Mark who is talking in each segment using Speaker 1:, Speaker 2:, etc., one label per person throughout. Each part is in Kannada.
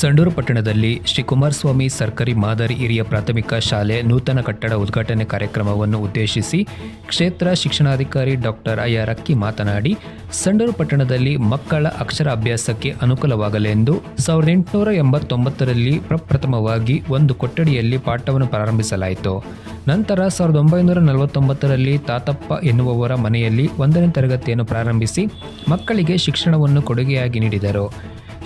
Speaker 1: ಸಂಡೂರು ಪಟ್ಟಣದಲ್ಲಿ ಶ್ರೀ ಕುಮಾರಸ್ವಾಮಿ ಸರ್ಕಾರಿ ಮಾದರಿ ಹಿರಿಯ ಪ್ರಾಥಮಿಕ ಶಾಲೆ ನೂತನ ಕಟ್ಟಡ ಉದ್ಘಾಟನೆ ಕಾರ್ಯಕ್ರಮವನ್ನು ಉದ್ದೇಶಿಸಿ ಕ್ಷೇತ್ರ ಶಿಕ್ಷಣಾಧಿಕಾರಿ ಡಾಕ್ಟರ್ ಆರ್ ಅಕ್ಕಿ ಮಾತನಾಡಿ, ಸಂಡೂರು ಪಟ್ಟಣದಲ್ಲಿ ಮಕ್ಕಳ ಅಕ್ಷರ ಅಭ್ಯಾಸಕ್ಕೆ ಅನುಕೂಲವಾಗಲೆಂದು ಸಾವಿರದ ಎಂಟುನೂರ ಎಂಬತ್ತೊಂಬತ್ತರಲ್ಲಿ ಪ್ರಪ್ರಥಮವಾಗಿ ಒಂದು ಕೊಠಡಿಯಲ್ಲಿ ಪಾಠವನ್ನು ಪ್ರಾರಂಭಿಸಲಾಯಿತು. ನಂತರ ಸಾವಿರದ ಒಂಬೈನೂರ ನಲವತ್ತೊಂಬತ್ತರಲ್ಲಿ ತಾತಪ್ಪ ಎನ್ನುವವರ ಮನೆಯಲ್ಲಿ ಒಂದನೇ ತರಗತಿಯನ್ನು ಪ್ರಾರಂಭಿಸಿ ಮಕ್ಕಳಿಗೆ ಶಿಕ್ಷಣವನ್ನು ಕೊಡುಗೆಯಾಗಿ ನೀಡಿದರು.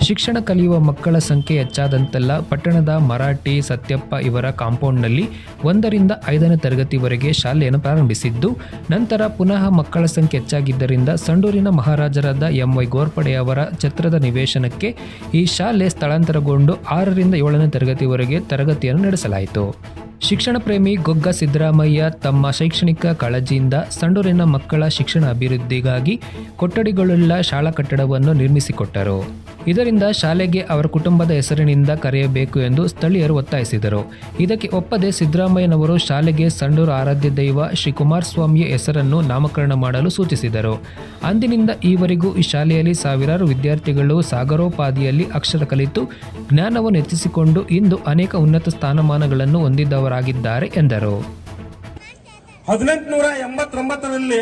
Speaker 1: ಶಿಕ್ಷಣ ಕಲಿಯುವ ಮಕ್ಕಳ ಸಂಖ್ಯೆ ಹೆಚ್ಚಾದಂತೆಲ್ಲ ಪಟ್ಟಣದ ಮರಾಠಿ, ಸತ್ಯಪ್ಪ ಇವರ ಕಾಂಪೌಂಡ್ನಲ್ಲಿ ಒಂದರಿಂದ ಐದನೇ ತರಗತಿವರೆಗೆ ಶಾಲೆಯನ್ನು ಪ್ರಾರಂಭಿಸಿದ್ದು, ನಂತರ ಪುನಃ ಮಕ್ಕಳ ಸಂಖ್ಯೆ ಹೆಚ್ಚಾಗಿದ್ದರಿಂದ ಸಂಡೂರಿನ ಮಹಾರಾಜರಾದ ಎಂ ವೈ ಗೋರ್ಪಡೆಯವರ ಛತ್ರದ ನಿವೇಶನಕ್ಕೆ ಈ ಶಾಲೆ ಸ್ಥಳಾಂತರಗೊಂಡು ಆರರಿಂದ ಏಳನೇ ತರಗತಿವರೆಗೆ ತರಗತಿಯನ್ನು ನಡೆಸಲಾಯಿತು. ಶಿಕ್ಷಣ ಪ್ರೇಮಿ ಗೊಗ್ಗ ಸಿದ್ದರಾಮಯ್ಯ ತಮ್ಮ ಶೈಕ್ಷಣಿಕ ಕಾಳಜಿಯಿಂದ ಸಂಡೂರಿನ ಮಕ್ಕಳ ಶಿಕ್ಷಣ ಅಭಿವೃದ್ಧಿಗಾಗಿ ಕೊಠಡಿಗಳುಳ್ಳ ಶಾಲಾ ಕಟ್ಟಡವನ್ನು ನಿರ್ಮಿಸಿಕೊಟ್ಟರು. ಇದರಿಂದ ಶಾಲೆಗೆ ಅವರ ಕುಟುಂಬದ ಹೆಸರಿನಿಂದ ಕರೆಯಬೇಕು ಎಂದು ಸ್ಥಳೀಯರು ಒತ್ತಾಯಿಸಿದರು. ಇದಕ್ಕೆ ಒಪ್ಪದೆ ಸಿದ್ದರಾಮಯ್ಯನವರು ಶಾಲೆಗೆ ಸಂಡೂರು ಆರಾಧ್ಯ ದೈವ ಶ್ರೀ ಕುಮಾರಸ್ವಾಮಿಯ ಹೆಸರನ್ನು ನಾಮಕರಣ ಮಾಡಲು ಸೂಚಿಸಿದರು. ಅಂದಿನಿಂದ ಈವರೆಗೂ ಈ ಶಾಲೆಯಲ್ಲಿ ಸಾವಿರಾರು ವಿದ್ಯಾರ್ಥಿಗಳು ಸಾಗರೋಪಾದಿಯಲ್ಲಿ ಅಕ್ಷರ ಕಲಿತು ಜ್ಞಾನವನ್ನು ಹೆಚ್ಚಿಸಿಕೊಂಡು ಇಂದು ಅನೇಕ ಉನ್ನತ ಸ್ಥಾನಮಾನಗಳನ್ನು ಹೊಂದಿದ್ದವರಾಗಿದ್ದಾರೆ ಎಂದರು.
Speaker 2: ಹದಿನೆಂಟುನೂರ ಎಂಬತ್ತೊಂಬತ್ತರಲ್ಲಿ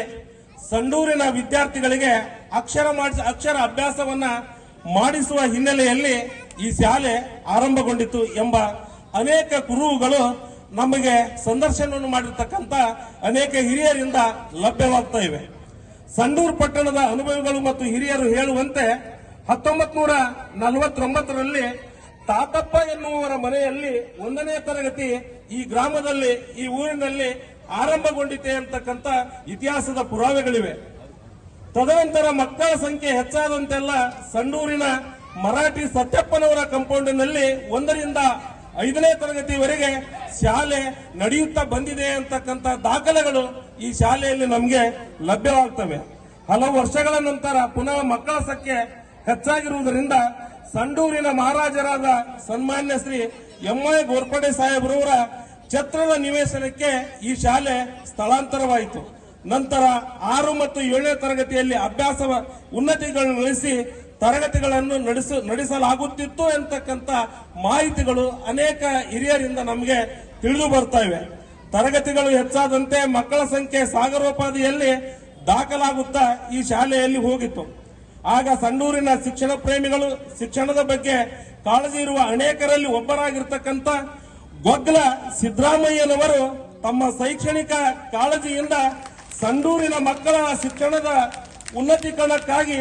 Speaker 2: ಸಂಡೂರಿನ ವಿದ್ಯಾರ್ಥಿಗಳಿಗೆ ಅಕ್ಷರ ಮಾಡಿಸ ಅಕ್ಷರ ಅಭ್ಯಾಸವನ್ನ ಮಾಡಿಸುವ ಹಿನ್ನೆಲೆಯಲ್ಲಿ ಈ ಶಾಲೆ ಆರಂಭಗೊಂಡಿತು ಎಂಬ ಅನೇಕ ಕುರುಹುಗಳು ನಮಗೆ ಸಂದರ್ಶನವನ್ನು ಮಾಡಿರ್ತಕ್ಕಂಥ ಅನೇಕ ಹಿರಿಯರಿಂದ ಲಭ್ಯವಾಗ್ತಾ ಇವೆ. ಸಂಡೂರು ಪಟ್ಟಣದ ಅನುಭವಿಗಳು ಮತ್ತು ಹಿರಿಯರು ಹೇಳುವಂತೆ ಹತ್ತೊಂಬತ್ ನೂರ ನಲವತ್ತೊಂಬತ್ತರಲ್ಲಿ ತಾತಪ್ಪ ಎನ್ನುವವರ ಮನೆಯಲ್ಲಿ ಒಂದನೇ ತರಗತಿ ಈ ಗ್ರಾಮದಲ್ಲಿ, ಈ ಊರಿನಲ್ಲಿ ಆರಂಭಗೊಂಡಿದೆ ಅಂತಕ್ಕಂಥ ಇತಿಹಾಸದ ಪುರಾವೆಗಳಿವೆ. ತದನಂತರ ಮಕ್ಕಳ ಸಂಖ್ಯೆ ಹೆಚ್ಚಾದಂತೆಲ್ಲ ಸಂಡೂರಿನ ಮರಾಠಿ ಸತ್ಯಪ್ಪನವರ ಕಂಪೌಂಡಿನಲ್ಲಿ ಒಂದರಿಂದ ಐದನೇ ತರಗತಿವರೆಗೆ ಶಾಲೆ ನಡೆಯುತ್ತಾ ಬಂದಿದೆ ಅಂತಕ್ಕಂಥ ದಾಖಲೆಗಳು ಈ ಶಾಲೆಯಲ್ಲಿ ನಮಗೆ ಲಭ್ಯವಾಗ್ತವೆ. ಹಲವು ವರ್ಷಗಳ ನಂತರ ಪುನಃ ಮಕ್ಕಳ ಸಂಖ್ಯೆ ಹೆಚ್ಚಾಗಿರುವುದರಿಂದ ಸಂಡೂರಿನ ಮಹಾರಾಜರಾದ ಸನ್ಮಾನ್ಯ ಶ್ರೀ ಎಂ ಐ ಗೋರ್ಪಡೆ ಸಾಹೇಬ್ರವರ ಛತ್ರದ ನಿವೇಶನಕ್ಕೆ ಈ ಶಾಲೆ ಸ್ಥಳಾಂತರವಾಯಿತು. ನಂತರ ಆರು ಮತ್ತು ಏಳನೇ ತರಗತಿಯಲ್ಲಿ ಅಭ್ಯಾಸ ಉನ್ನತಿಗಳನ್ನು ನಡೆಸಿ ತರಗತಿಗಳನ್ನು ನಡೆಸ ನಡೆಸಲಾಗುತ್ತಿತ್ತು ಎಂತಕ್ಕಂಥ ಮಾಹಿತಿಗಳು ಅನೇಕ ಹಿರಿಯರಿಂದ ನಮಗೆ ತಿಳಿದು ಬರ್ತಾ ಇವೆ. ತರಗತಿಗಳು ಹೆಚ್ಚಾದಂತೆ ಮಕ್ಕಳ ಸಂಖ್ಯೆ ಸಾಗರೋಪಾದಿಯಲ್ಲಿ ದಾಖಲಾಗುತ್ತಾ ಈ ಶಾಲೆಯಲ್ಲಿ ಹೋಗಿತ್ತು. ಆಗ ಸಂಡೂರಿನ ಶಿಕ್ಷಣ ಪ್ರೇಮಿಗಳು ಶಿಕ್ಷಣದ ಬಗ್ಗೆ ಕಾಳಜಿ ಇರುವ ಅನೇಕರಲ್ಲಿ ಒಬ್ಬರಾಗಿರ್ತಕ್ಕಂಥ ಗೊಗ್ಲ ಸಿದ್ದರಾಮಯ್ಯನವರು ತಮ್ಮ ಶೈಕ್ಷಣಿಕ ಕಾಳಜಿಯಿಂದ ಸಂಡೂರಿನ ಮಕ್ಕಳ ಶಿಕ್ಷಣದ ಉನ್ನತೀಕರಣಕ್ಕಾಗಿ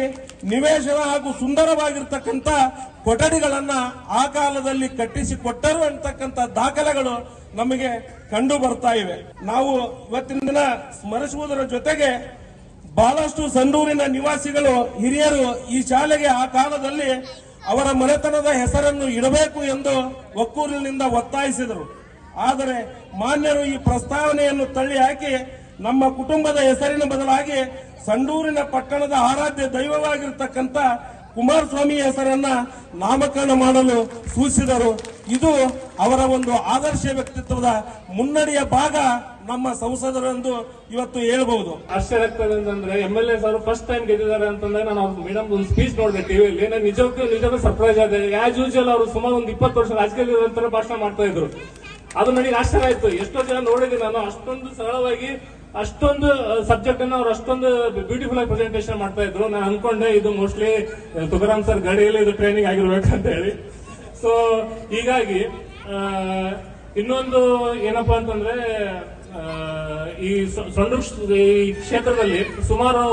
Speaker 2: ನಿವೇಶನ ಹಾಗೂ ಸುಂದರವಾಗಿರ್ತಕ್ಕಂಥ ಕೊಠಡಿಗಳನ್ನ ಆ ಕಾಲದಲ್ಲಿ ಕಟ್ಟಿಸಿಕೊಟ್ಟರು ಅಂತಕ್ಕಂಥ ದಾಖಲೆಗಳು ನಮಗೆ ಕಂಡು ಬರ್ತಾ ಇವೆ. ನಾವು ಇವತ್ತಿನ ದಿನ ಸ್ಮರಿಸುವುದರ ಜೊತೆಗೆ ಬಹಳಷ್ಟು ಸಂಡೂರಿನ ನಿವಾಸಿಗಳು, ಹಿರಿಯರು ಈ ಶಾಲೆಗೆ ಆ ಕಾಲದಲ್ಲಿ ಅವರ ಮನೆತನದ ಹೆಸರನ್ನು ಇಡಬೇಕು ಎಂದು ಒಕ್ಕೂರಿನಿಂದ ಒತ್ತಾಯಿಸಿದರು. ಆದರೆ ಮಾನ್ಯರು ಈ ಪ್ರಸ್ತಾವನೆಯನ್ನು ತಳ್ಳಿ ಹಾಕಿ ನಮ್ಮ ಕುಟುಂಬದ ಹೆಸರಿನ ಬದಲಾಗಿ ಸಂಡೂರಿನ ಪಟ್ಟಣದ ಆರಾಧ್ಯ ದೈವವಾಗಿರ್ತಕ್ಕಂಥ ಕುಮಾರಸ್ವಾಮಿ ಹೆಸರನ್ನ ನಾಮಕರಣ ಮಾಡಲು ಸೂಚಿಸಿದರು. ಇದು ಅವರ ಒಂದು ಆದರ್ಶ ವ್ಯಕ್ತಿತ್ವದ ಮುನ್ನಡೆಯ ಭಾಗ ನಮ್ಮ ಸಂಸದರೆಂದು ಇವತ್ತು ಹೇಳಬಹುದು.
Speaker 3: ಆಶ್ಚರ್ಯ ಅಂತಂದ್ರೆ M L A sir first time ಗೆದ್ದಿದ್ದಾರೆ ಅಂತಂದ್ರೆ ನಾನು ಅವ್ರ ಮೇಡಮ್ ಒಂದು ಸ್ಪೀಚ್ ನೋಡಿದೆ ಟಿವಿಯಲ್ಲಿ ನಾನು ನಿಜಕ್ಕೂ ನಿಜಕ್ಕೂ ಸರ್ಪ್ರೈಸ್ ಆಗಿದೆ ಆಸ್ ಯೂಶುವಲ್ ಅವರು ಸುಮಾರು ಒಂದು ಇಪ್ಪತ್ತು ವರ್ಷ ರಾಜಕೀಯದಲ್ಲಿ ಭಾಷಣ ಮಾಡ್ತಾ ಇದ್ರು. ಅದು ನನಗೆ ಆಶ್ಚರ್ಯ ಆಯ್ತು. ಎಷ್ಟೋ ಜನ ನೋಡಿದ್ದೀನಿ ನಾನು ಅಷ್ಟೊಂದು ಸರಳವಾಗಿ ಅಷ್ಟೊಂದು ಸಬ್ಜೆಕ್ಟ್ ಅನ್ನು ಅವ್ರು ಅಷ್ಟೊಂದು ಬ್ಯೂಟಿಫುಲ್ ಆಗಿ ಪ್ರೆಸೆಂಟೇಷನ್ ಮಾಡ್ತಾ ಇದ್ರು. ನಾನು ಅನ್ಕೊಂಡೆ ಇದು ಮೋಸ್ಟ್ಲಿ ತುಕಾರಾಮ್ ಸರ್ ಗಾಡಿಯಲ್ಲಿ ಇದು ಟ್ರೈನಿಂಗ್ ಆಗಿರ್ಬೇಕಂತ ಹೇಳಿ. ಸೊ ಹೀಗಾಗಿ ಇನ್ನೊಂದು ಏನಪ್ಪಾ ಅಂತಂದ್ರೆ ಈ ಸೊ- ಸೊಂಡೂರು ಈ ಕ್ಷೇತ್ರದಲ್ಲಿ ಸುಮಾರು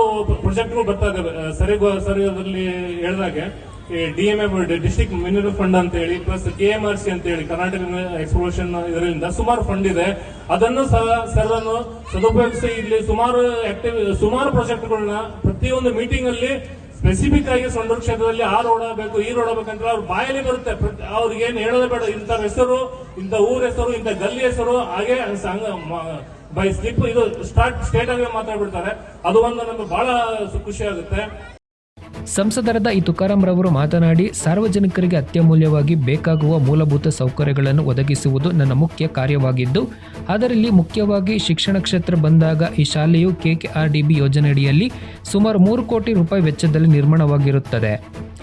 Speaker 3: ಪ್ರಾಜೆಕ್ಟ್ಗಳು ಬರ್ತಾ ಇದಾವೆ ಆ, ಸರಿ ಸರಿಯಾದಲ್ಲಿ ಹೇಳಿದಾಗೆ. D M district mineral fund ಅಂತ ಹೇಳಿ plus K M R C ಅಂತ ಹೇಳಿ ಕರ್ನಾಟಕ ಎಕ್ಸ್ಪ್ಲೋಷನ್ ಇದರಿಂದ ಸುಮಾರು ಫಂಡ್ ಇದೆ. ಅದನ್ನು ಸಹ ಸರ್ ಅನ್ನು ಸದುಪಯೋಗಿಸಿ ಇಲ್ಲಿ ಸುಮಾರು ಆಕ್ಟಿವ್ ಸುಮಾರು ಪ್ರಾಜೆಕ್ಟ್ಗಳನ್ನ ಪ್ರತಿಯೊಂದು ಮೀಟಿಂಗ್ ಅಲ್ಲಿ ಸ್ಪೆಸಿಫಿಕ್ ಆಗಿ ಸೊಂಡೂರು ಕ್ಷೇತ್ರದಲ್ಲಿ ಆ ರೋಡ್ ಆಗಬೇಕು ಈ ರೋಡ್ ಆಗಬೇಕಂತ ಅವ್ರ ಬಾಯಲ್ಲಿ ಬರುತ್ತೆ. ಅವ್ರಿಗೆ ಏನ್ ಹೇಳೋದೇ ಬೇಡ. ಇಂಥ ಹೆಸರು, ಇಂಥ ಊರ ಹೆಸರು, ಇಂಥ ಗಲ್ಲಿ ಹೆಸರು, ಹಾಗೆ ಬೈ ಸ್ಲಿಪ್ ಇದು ಸ್ಟಾರ್ಟ್ ಸ್ಟೇಟ್ ಆಗಿ ಮಾತಾಡ್ಬಿಡ್ತಾರೆ. ಅದು ಒಂದು ನಮ್ಗೆ ಬಹಳ ಖುಷಿ ಆಗುತ್ತೆ.
Speaker 1: ಸಂಸದರಾದ ಈ ತುಕಾರಾಂ ರವರು ಮಾತನಾಡಿ, ಸಾರ್ವಜನಿಕರಿಗೆ ಅತ್ಯಮೂಲ್ಯವಾಗಿ ಬೇಕಾಗುವ ಮೂಲಭೂತ ಸೌಕರ್ಯಗಳನ್ನು ಒದಗಿಸುವುದು ನನ್ನ ಮುಖ್ಯ ಕಾರ್ಯವಾಗಿದ್ದು, ಅದರಲ್ಲಿ ಮುಖ್ಯವಾಗಿ ಶಿಕ್ಷಣ ಕ್ಷೇತ್ರ ಬಂದಾಗ ಈ ಶಾಲೆಯು ಕೆಕೆಆರ್ಡಿಬಿ ಯೋಜನೆಯಡಿಯಲ್ಲಿ ಸುಮಾರು ಮೂರು ಕೋಟಿ ರೂಪಾಯಿ ವೆಚ್ಚದಲ್ಲಿ ನಿರ್ಮಾಣವಾಗಿರುತ್ತದೆ.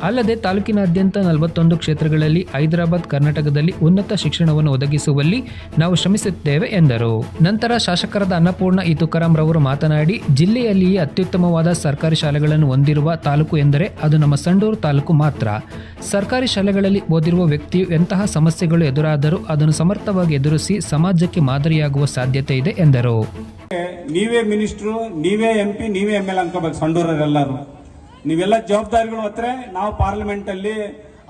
Speaker 1: ಅಲ್ಲದೆ ತಾಲೂಕಿನಾದ್ಯಂತ ನಲವತ್ತೊಂದು ಕ್ಷೇತ್ರಗಳಲ್ಲಿ ಹೈದರಾಬಾದ್, ಕರ್ನಾಟಕದಲ್ಲಿ ಉನ್ನತ ಶಿಕ್ಷಣವನ್ನು ಒದಗಿಸುವಲ್ಲಿ ನಾವು ಶ್ರಮಿಸುತ್ತೇವೆ ಎಂದರು. ನಂತರ ಶಾಸಕರಾದ ಅನ್ನಪೂರ್ಣ ಈ ತುಕಾರಾಮ್ ರವರು ಮಾತನಾಡಿ, ಜಿಲ್ಲೆಯಲ್ಲಿಯೇ ಅತ್ಯುತ್ತಮವಾದ ಸರ್ಕಾರಿ ಶಾಲೆಗಳನ್ನು ಹೊಂದಿರುವ ತಾಲೂಕು ಎಂದರೆ ಅದು ನಮ್ಮ ಸಂಡೂರು ತಾಲೂಕು ಮಾತ್ರ. ಸರ್ಕಾರಿ ಶಾಲೆಗಳಲ್ಲಿ ಓದಿರುವ ವ್ಯಕ್ತಿಯು ಎಂತಹ ಸಮಸ್ಯೆಗಳು ಎದುರಾದರೂ ಅದನ್ನು ಸಮರ್ಥವಾಗಿ ಎದುರಿಸಿ ಸಮಾಜಕ್ಕೆ ಮಾದರಿಯಾಗುವ ಸಾಧ್ಯತೆ ಇದೆ ಎಂದರು.
Speaker 4: ನೀವೇ ಮಿನಿಸ್ಟ್ರು, ನೀವೇ ಎಂ ಪಿ, ನೀವೇ ಎಂ ಎಲ್ ಅನ್ಕೋಬೇಕು ಸಂಡೂರರೆಲ್ಲರೂ ನೀವೆಲ್ಲ ಜವಾಬ್ದಾರಿಗಳು ಹತ್ರ ನಾವು ಪಾರ್ಲಿಮೆಂಟ್ ಅಲ್ಲಿ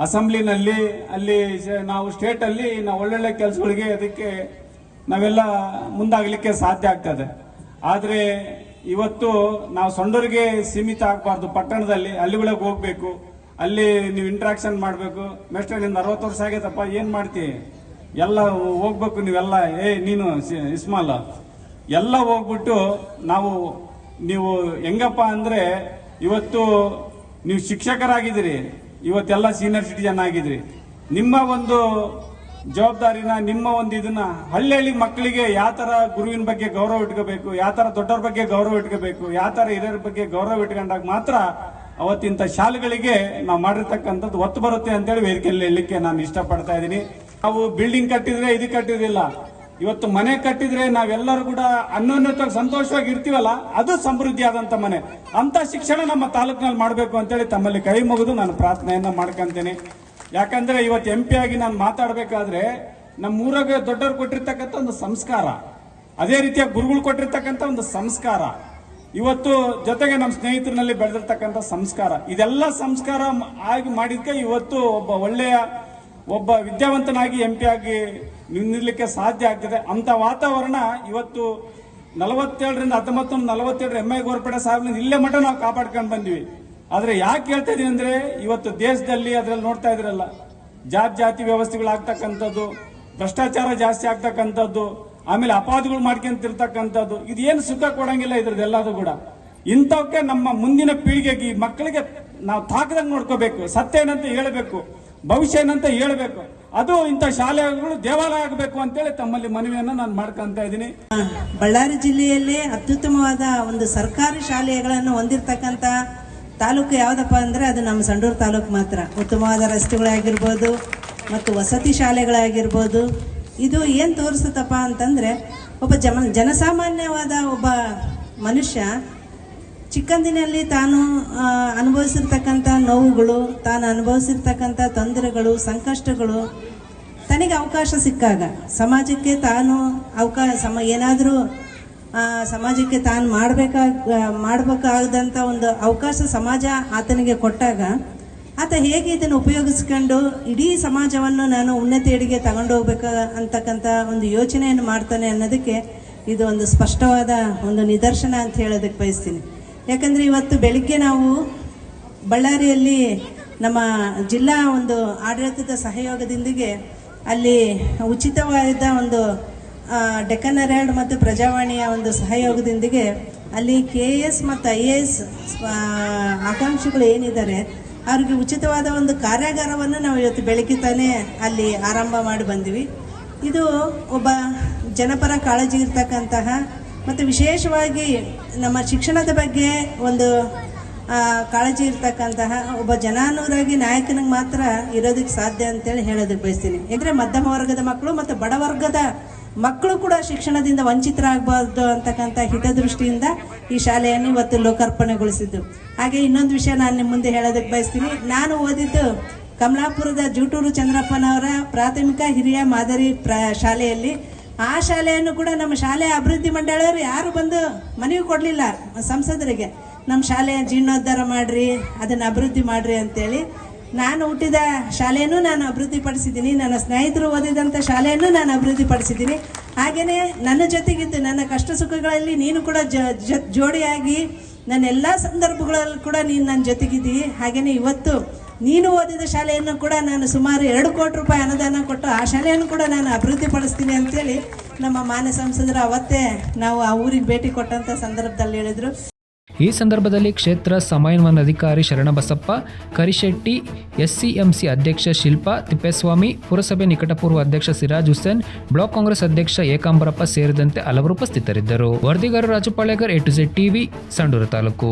Speaker 4: ಅಸೆಂಬ್ಲಿನಲ್ಲಿ, ಅಲ್ಲಿ ನಾವು ಸ್ಟೇಟ್ ಅಲ್ಲಿ ನಾವು ಒಳ್ಳೊಳ್ಳೆ ಕೆಲಸಗಳಿಗೆ ಅದಕ್ಕೆ ನಾವೆಲ್ಲ ಮುಂದಾಗಲಿಕ್ಕೆ ಸಾಧ್ಯ ಆಗ್ತದೆ. ಆದರೆ ಇವತ್ತು ನಾವು ಸೊಂಡರಿಗೆ ಸೀಮಿತ ಆಗಬಾರ್ದು ಪಟ್ಟಣದಲ್ಲಿ ಅಲ್ಲಿಗಳಿಗೆ ಹೋಗ್ಬೇಕು, ಅಲ್ಲಿ ನೀವು ಇಂಟ್ರಾಕ್ಷನ್ ಮಾಡಬೇಕು. ನೆಕ್ಸ್ಟ್ನಿಂದ ಅರವತ್ತು ವರ್ಷ ಆಗೈತಪ್ಪ, ಏನು ಮಾಡ್ತಿ? ಎಲ್ಲ ಹೋಗ್ಬೇಕು ನೀವೆಲ್ಲ. ಏ, ನೀನು ಇಸ್ಮಾಲ್. ಎಲ್ಲ ಹೋಗ್ಬಿಟ್ಟು ನಾವು, ನೀವು ಹೆಂಗಪ್ಪ ಅಂದ್ರೆ ಇವತ್ತು ನೀವು ಶಿಕ್ಷಕರಾಗಿದ್ದೀರಿ, ಇವತ್ತೆಲ್ಲ ಸೀನಿಯರ್ ಸಿಟಿಜನ್ ಆಗಿದ್ರಿ ನಿಮ್ಮ ಒಂದು ಜವಾಬ್ದಾರಿನ, ನಿಮ್ಮ ಒಂದು ಇದನ್ನ ಹಳ್ಳಿ ಮಕ್ಕಳಿಗೆ ಯಾವ ತರ ಗುರುವಿನ ಬಗ್ಗೆ ಗೌರವ ಇಟ್ಕೋಬೇಕು, ಯಾವ ತರ ದೊಡ್ಡವ್ರ ಬಗ್ಗೆ ಗೌರವ ಇಟ್ಕೋಬೇಕು, ಯಾವ ತರ ಹಿರಿಯರ ಬಗ್ಗೆ ಗೌರವ ಇಟ್ಕೊಂಡಾಗ ಮಾತ್ರ ಅವತ್ತಿಂತ ಶಾಲೆಗಳಿಗೆ ನಾವು ಮಾಡಿರ್ತಕ್ಕಂಥದ್ದು ಒತ್ತು ಬರುತ್ತೆ ಅಂತೇಳಿ ವೇದಿಕೆಯಲ್ಲಿ ಹೇಳಲಿಕ್ಕೆ ನಾನು ಇಷ್ಟಪಡ್ತಾ ಇದ್ದೀನಿ. ನಾವು ಬಿಲ್ಡಿಂಗ್ ಕಟ್ಟಿದ್ರೆ ಇದು ಕಟ್ಟಿದಿಲ್ಲ ಇವತ್ತು ಮನೆ ಕಟ್ಟಿದ್ರೆ ನಾವೆಲ್ಲರೂ ಕೂಡ ಅನ್ಯೋನ್ಯವಾಗಿ ಸಂತೋಷವಾಗಿ ಇರ್ತೀವಲ್ಲ, ಅದು ಸಮೃದ್ಧಿ ಆದಂತ ಮನೆ. ಅಂತ ಶಿಕ್ಷಣ ನಮ್ಮ ತಾಲೂಕಿನಲ್ಲಿ ಮಾಡಬೇಕು ಅಂತೇಳಿ ತಮ್ಮಲ್ಲಿ ಕೈ ಮುಗಿದು ನಾನು ಪ್ರಾರ್ಥನೆಯನ್ನ ಮಾಡ್ಕೊಂತೇನೆ. ಯಾಕಂದ್ರೆ ಇವತ್ತು ಎಂ ಆಗಿ ನಾನು ಮಾತಾಡಬೇಕಾದ್ರೆ ನಮ್ಮ ಊರಾಗ ದೊಡ್ಡವ್ರು ಕೊಟ್ಟಿರ್ತಕ್ಕಂಥ ಒಂದು ಸಂಸ್ಕಾರ. ಅದೇ ರೀತಿಯ ಗುರುಗಳು ಕೊಟ್ಟಿರ್ತಕ್ಕಂಥ ಒಂದು ಸಂಸ್ಕಾರ. ಇವತ್ತು ಜೊತೆಗೆ ನಮ್ಮ ಸ್ನೇಹಿತರಲ್ಲಿ ಬೆಳೆದಿರ್ತಕ್ಕಂಥ ಸಂಸ್ಕಾರ. ಇದೆಲ್ಲ ಸಂಸ್ಕಾರ ಆಗಿ ಮಾಡಿದ್ಕೆ ಇವತ್ತು ಒಬ್ಬ ಒಳ್ಳೆಯ ಒಬ್ಬ ವಿದ್ಯಾವಂತನಾಗಿ ಎಂ ಪಿ ಆಗಿ ನಿಲ್ಲಲಿಕ್ಕೆ ಸಾಧ್ಯ ಆಗ್ತದೆ. ಅಂತ ವಾತಾವರಣ ಇವತ್ತು ನಲವತ್ತೇಳರಿಂದ ಹತ್ತೊಂಬತ್ತೊಂದು ನಲವತ್ತೇಳರ ಎಂ ಐ ಗೋರ್ಪಡೆ ಸಾಹೇಬ್ನ ಇಲ್ಲೇ ಮಠ ನಾವು ಕಾಪಾಡ್ಕೊಂಡು ಬಂದಿವಿ. ಆದ್ರೆ ಯಾಕೆ ಹೇಳ್ತಾ ಇದೀನಿ ಅಂದ್ರೆ ಇವತ್ತು ದೇಶದಲ್ಲಿ ಅದ್ರಲ್ಲಿ ನೋಡ್ತಾ ಇದ್ರಲ್ಲ, ಜಾತಿ ಜಾತಿ ವ್ಯವಸ್ಥೆಗಳಾಗ್ತಕ್ಕಂಥದ್ದು, ಭ್ರಷ್ಟಾಚಾರ ಜಾಸ್ತಿ ಆಗ್ತಕ್ಕಂಥದ್ದು, ಆಮೇಲೆ ಅಪಾದಗಳು ಮಾಡ್ಕೊಂತಿರ್ತಕ್ಕಂಥದ್ದು ಇದೇನು ಸುಖ ಕೊಡಂಗಿಲ್ಲ ಇದ್ರದ್ದೆಲ್ಲದು ಕೂಡ. ಇಂಥವಕ್ಕೆ ನಮ್ಮ ಮುಂದಿನ ಪೀಳಿಗೆಗೆ ಮಕ್ಕಳಿಗೆ ನಾವು ತಾಕದಂಗೆ ನೋಡ್ಕೋಬೇಕು, ಸತ್ಯ ಏನಂತ ಹೇಳಬೇಕು. ಭವಿಷ್ಯ ಏನಂತ ಹೇಳಬೇಕು. ಅದು ಇಂಥ ಶಾಲೆಗಳು ದೇವಾಲಯ ಆಗಬೇಕು ಅಂತೇಳಿ ತಮ್ಮಲ್ಲಿ ಮನವಿಯನ್ನು ನಾನು ಮಾಡ್ಕೊಂತ ಇದ್ದೀನಿ.
Speaker 5: ಬಳ್ಳಾರಿ ಜಿಲ್ಲೆಯಲ್ಲಿ ಅತ್ಯುತ್ತಮವಾದ ಒಂದು ಸರ್ಕಾರಿ ಶಾಲೆಗಳನ್ನು ಹೊಂದಿರತಕ್ಕಂಥ ತಾಲೂಕು ಯಾವುದಪ್ಪ ಅಂದರೆ ಅದು ನಮ್ಮ ಸಂಡೂರು ತಾಲೂಕು ಮಾತ್ರ. ಉತ್ತಮವಾದ ರಸ್ತೆಗಳಾಗಿರ್ಬೋದು ಮತ್ತು ವಸತಿ ಶಾಲೆಗಳಾಗಿರ್ಬೋದು. ಇದು ಏನು ತೋರಿಸುತ್ತಪ್ಪ ಅಂತಂದರೆ ಒಬ್ಬ ಜಮ, ಜನಸಾಮಾನ್ಯವಾದ ಒಬ್ಬ ಮನುಷ್ಯ ಚಿಕ್ಕಂದಿನಲ್ಲಿ ತಾನು ಅನುಭವಿಸಿರ್ತಕ್ಕಂಥ ನೋವುಗಳು, ತಾನು ಅನುಭವಿಸಿರ್ತಕ್ಕಂಥ ತೊಂದರೆಗಳು, ಸಂಕಷ್ಟಗಳು ತನಗೆ ಅವಕಾಶ ಸಿಕ್ಕಾಗ. ಸಮಾಜಕ್ಕೆ ತಾನು ಅವಕಾಶ, ಸಮ, ಏನಾದರೂ ಸಮಾಜಕ್ಕೆ ತಾನು ಮಾಡಬೇಕಾಗ ಮಾಡಬೇಕಾದಂಥ ಒಂದು ಅವಕಾಶ ಸಮಾಜ ಆತನಿಗೆ ಕೊಟ್ಟಾಗ, ಆತ ಹೇಗೆ ಇದನ್ನು ಉಪಯೋಗಿಸ್ಕೊಂಡು ಇಡೀ ಸಮಾಜವನ್ನು ನಾನು ಉನ್ನತಿಯಡಿಗೆ ತಗೊಂಡೋಗ್ಬೇಕು ಅಂತಕ್ಕಂಥ ಒಂದು ಯೋಚನೆಯನ್ನು ಮಾಡ್ತಾನೆ ಅನ್ನೋದಕ್ಕೆ ಇದು ಒಂದು ಸ್ಪಷ್ಟವಾದ ಒಂದು ನಿದರ್ಶನ ಅಂತ ಹೇಳೋದಕ್ಕೆ ಬಯಸ್ತೀನಿ. ಯಾಕಂದರೆ ಇವತ್ತು ಬೆಳಿಗ್ಗೆ ನಾವು ಬಳ್ಳಾರಿಯಲ್ಲಿ ನಮ್ಮ ಜಿಲ್ಲಾ ಒಂದು ಆಡಳಿತದ ಸಹಯೋಗದೊಂದಿಗೆ ಅಲ್ಲಿ ಉಚಿತವಾದ ಒಂದು ಡೆಕ್ಕನ್ ಹೆರಾಲ್ಡ್ ಮತ್ತು ಪ್ರಜಾವಾಣಿಯ ಒಂದು ಸಹಯೋಗದೊಂದಿಗೆ ಅಲ್ಲಿ ಕೆ ಎ ಎಸ್ ಮತ್ತು ಐ ಎ ಎಸ್ ಆಕಾಂಕ್ಷಿಗಳು ಏನಿದ್ದಾರೆ, ಅವ್ರಿಗೆ ಉಚಿತವಾದ ಒಂದು ಕಾರ್ಯಾಗಾರವನ್ನು ನಾವು ಇವತ್ತು ಬೆಳಗ್ಗೆ ತಾನೇ ಅಲ್ಲಿ ಆರಂಭ ಮಾಡಿ ಬಂದ್ವಿ. ಇದು ಒಬ್ಬ ಜನಪರ ಕಾಳಜಿ ಇರ್ತಕ್ಕಂತಹ ಮತ್ತು ವಿಶೇಷವಾಗಿ ನಮ್ಮ ಶಿಕ್ಷಣದ ಬಗ್ಗೆ ಒಂದು ಕಾಳಜಿ ಇರ್ತಕ್ಕಂತಹ ಒಬ್ಬ ಜನಾನುರಾಗಿ ನಾಯಕನಿಗೆ ಮಾತ್ರ ಇರೋದಕ್ಕೆ ಸಾಧ್ಯ ಅಂತೇಳಿ ಹೇಳೋದಕ್ಕೆ ಬಯಸ್ತೀನಿ. ಏಕೆಂದರೆ ಮಧ್ಯಮ ವರ್ಗದ ಮಕ್ಕಳು ಮತ್ತು ಬಡ ವರ್ಗದ ಮಕ್ಕಳು ಕೂಡ ಶಿಕ್ಷಣದಿಂದ ವಂಚಿತರಾಗಬಾರ್ದು ಅಂತಕ್ಕಂಥ ಹಿತದೃಷ್ಟಿಯಿಂದ ಈ ಶಾಲೆಯನ್ನು ಇವತ್ತು ಲೋಕಾರ್ಪಣೆಗೊಳಿಸಿದ್ದು. ಹಾಗೆ ಇನ್ನೊಂದು ವಿಷಯ ನಾನು ನಿಮ್ಮ ಮುಂದೆ ಹೇಳೋದಕ್ಕೆ ಬಯಸ್ತೀನಿ. ನಾನು ಓದಿದ್ದು ಕಮಲಾಪುರದ ಜೂಟೂರು ಚಂದ್ರಪ್ಪನವರ ಪ್ರಾಥಮಿಕ ಹಿರಿಯ ಮಾದರಿ ಪ್ರ, ಶಾಲೆಯಲ್ಲಿ ಆ ಶಾಲೆಯನ್ನು ಕೂಡ ನಮ್ಮ ಶಾಲೆ ಅಭಿವೃದ್ಧಿ ಮಂಡಳಿಯವರು ಯಾರು ಬಂದು ಮನವಿ ಕೊಡಲಿಲ್ಲ ಸಂಸದರಿಗೆ. ನಮ್ಮ ಶಾಲೆಯ ಜೀರ್ಣೋದ್ಧಾರ ಮಾಡ್ರಿ, ಅದನ್ನು ಅಭಿವೃದ್ಧಿ ಮಾಡ್ರಿ ಅಂತೇಳಿ ನಾನು ಹುಟ್ಟಿದ ಶಾಲೆಯನ್ನು ನಾನು ಅಭಿವೃದ್ಧಿಪಡಿಸಿದ್ದೀನಿ. ನನ್ನ ಸ್ನೇಹಿತರು ಓದಿದಂಥ ಶಾಲೆಯನ್ನು ನಾನು ಅಭಿವೃದ್ಧಿಪಡಿಸಿದ್ದೀನಿ. ಹಾಗೆಯೇ ನನ್ನ ಜೊತೆಗಿದ್ದು ನನ್ನ ಕಷ್ಟ ಸುಖಗಳಲ್ಲಿ ನೀನು ಕೂಡ ಜೋಡಿಯಾಗಿ ನನ್ನ ಎಲ್ಲ ಸಂದರ್ಭಗಳಲ್ಲಿ ಕೂಡ ನೀನು ನನ್ನ ಜೊತೆಗಿದ್ದೀವಿ ಹಾಗೆಯೇ ಇವತ್ತು ನೀನು ಓದಿದ ಶಾಲೆಯನ್ನು ಕೂಡ ನಾನು ಸುಮಾರು ಎರಡು ಕೋಟಿ ರೂಪಾಯಿ ಅನುದಾನ ಕೊಟ್ಟು ಆ ಶಾಲೆಯನ್ನು ಕೂಡ ನಾನು ಅಭಿವೃದ್ಧಿಪಡಿಸ್ತೀನಿ ಅಂತೇಳಿ ನಮ್ಮ ಮಾನ್ಯ ಸಂಸದರು ಅವತ್ತೇ ನಾವು ಆ ಊರಿಗೆ ಭೇಟಿ ಕೊಟ್ಟಂಥ ಸಂದರ್ಭದಲ್ಲಿ ಹೇಳಿದರು.
Speaker 1: ಈ ಸಂದರ್ಭದಲ್ಲಿ ಕ್ಷೇತ್ರ ಸಮನ್ವಯಾಧಿಕಾರಿ ಶರಣಬಸಪ್ಪ, ಕರಿಶೆಟ್ಟಿ, ಎಸ್ಸಿಎಂಸಿ ಅಧ್ಯಕ್ಷ ಶಿಲ್ಪಾ, ತಿಪ್ಪೇಸ್ವಾಮಿ, ಪುರಸಭೆ ನಿಕಟಪೂರ್ವ ಅಧ್ಯಕ್ಷ ಸಿರಾಜ್ ಹುಸೇನ್, ಬ್ಲಾಕ್ ಕಾಂಗ್ರೆಸ್ ಅಧ್ಯಕ್ಷ ಏಕಾಂಬರಪ್ಪ ಸೇರಿದಂತೆ ಹಲವರು ಉಪಸ್ಥಿತರಿದ್ದರು. ವರದಿಗಾರರು Rajapalyagar A to Z TV, Sandur taluk.